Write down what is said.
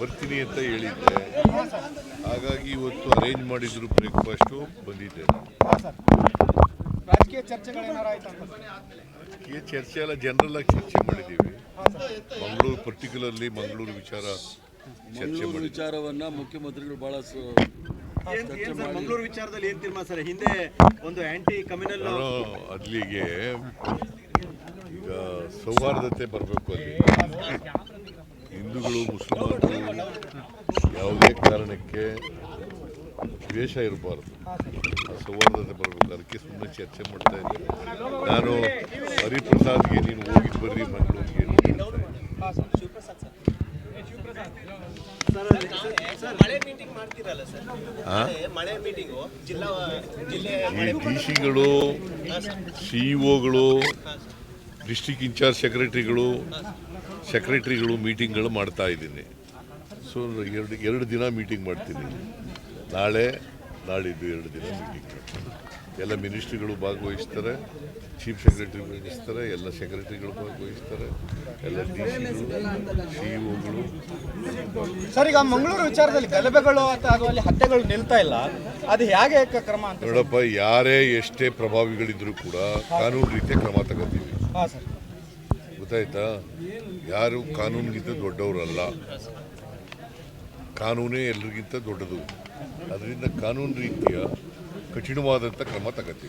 ಬರ್ತೀನಿ ಅಂತ ಹೇಳಿದ್ದೆ. ಹಾಗಾಗಿ ಇವತ್ತು ಅರೇಂಜ್ ಮಾಡಿದ್ರು ಬ್ರೇಕ್ಫಾಸ್ಟು ಬಂದಿದ್ದೆ? ಈ ಚರ್ಚೆ ಎಲ್ಲ ಜನರಲ್ ಆಗಿ ಚರ್ಚೆ ಮಾಡಿದ್ದೀವಿ ಮಂಗಳೂರು ಪರ್ಟಿಕ್ಯುಲರ್ಲಿ ಮಂಗಳೂರು ವಿಚಾರ ಚರ್ಚೆ ಮಂಗಳೂರು ಮಾಡಿದ್ವಿ. ವಿಚಾರವನ್ನ ಮುಖ್ಯಮಂತ್ರಿಗಳು ಬಹಳ ಸ- ಏನ್ ಸರ್ ಮಂಗಳೂರು ವಿಚಾರದಲ್ಲಿ ಏನ್ ತೀರ್ಮಾನ ಸರ್? ಹಿಂದೆ ಒಂದು ಆಂಟಿ ಕಮ್ಯುನಲ್ ನಾನು ಅಲ್ಲಿಗೆ ಈಗ ಸೌಹಾರ್ದತೆ ಬರಬೇಕು ಅಲ್ಲಿ. ಹಿಂದೂಗಳು ಮುಸ್ಲಿಮರು ಯಾವುದೇ ಕಾರಣಕ್ಕೆ ದ್ವೇಷ ಇರಬಾರ್ದು. ಸೌಹಾರ್ದತೆ ಬರಬೇಕು. ಅದಕ್ಕೆ ಸುಮ್ಮನೆ ಚರ್ಚೆ ಮಾಡ್ತಾ ಇದ್ದೀನಿ. ನಾನು ಹರಿಪ್ರಸಾದ್ಗೆ ನೀನು ಹೋಗಿ ಬರ್ರಿ, ಮಂಗಳೂರಿಗೆ ಈ ಡಿ ಸಿಗಳು, ಸಿ ಒಗಳು ಡಿಸ್ಟಿಕ್ ಇನ್ಚಾರ್ಜ್ ಸೆಕ್ರೆಟ್ರಿಗಳು ಸೆಕ್ರೆಟ್ರಿಗಳು ಮೀಟಿಂಗ್ಗಳು ಮಾಡ್ತಾ ಇದ್ದೀನಿ. ಸೊ ಎರಡು ಎರಡು ದಿನ ಮೀಟಿಂಗ್ ಮಾಡ್ತೀನಿ. ನಾಳೆ ನಾಳಿದ್ದು ಎರಡು ದಿನ ಮೀಟಿಂಗ್ ಎಲ್ಲ ಮಿನಿಸ್ಟ್ರಿಗಳು ಭಾಗವಹಿಸ್ತಾರೆ ಚೀಫ್ ಸೆಕ್ರೆಟರಿ ಭಾಗವಹಿಸ್ತಾರೆ ಎಲ್ಲ ಸೆಕ್ರೆಟರಿಗಳು ಭಾಗವಹಿಸ್ತಾರೆ ಎಲ್ಲ ಡಿ ಸಿಗಳು ಸಿ ಒಗಳು ಸರ್ ಈಗ ಮಂಗಳೂರು ವಿಚಾರದಲ್ಲಿ ಗಲಭೆಗಳು ಅಥವಾ ಅಲ್ಲಿ ಹತ್ಯೆಗಳು ನಿಲ್ತಾ ಇಲ್ಲ. ಅದು ಹೇಗೆ ಕ್ರಮ ನೋಡಪ್ಪ ಯಾರೇ ಎಷ್ಟೇ ಪ್ರಭಾವಿಗಳಿದ್ರೂ ಕೂಡ ಕಾನೂನು ರೀತಿಯ ಕ್ರಮ ತಗೋತೀವಿ. ಹಾಂ ಸರ್. ಗೊತ್ತಾಯ್ತಾ? ಯಾರು ಕಾನೂನಿಗಿಂತ ದೊಡ್ಡವರಲ್ಲ. ಕಾನೂನೇ ಎಲ್ರಿಗಿಂತ ದೊಡ್ಡದು. ಅದರಿಂದ ಕಾನೂನು ರೀತಿಯ ಕಠಿಣವಾದಂಥ ಕ್ರಮ ತಗೋತೀವಿ.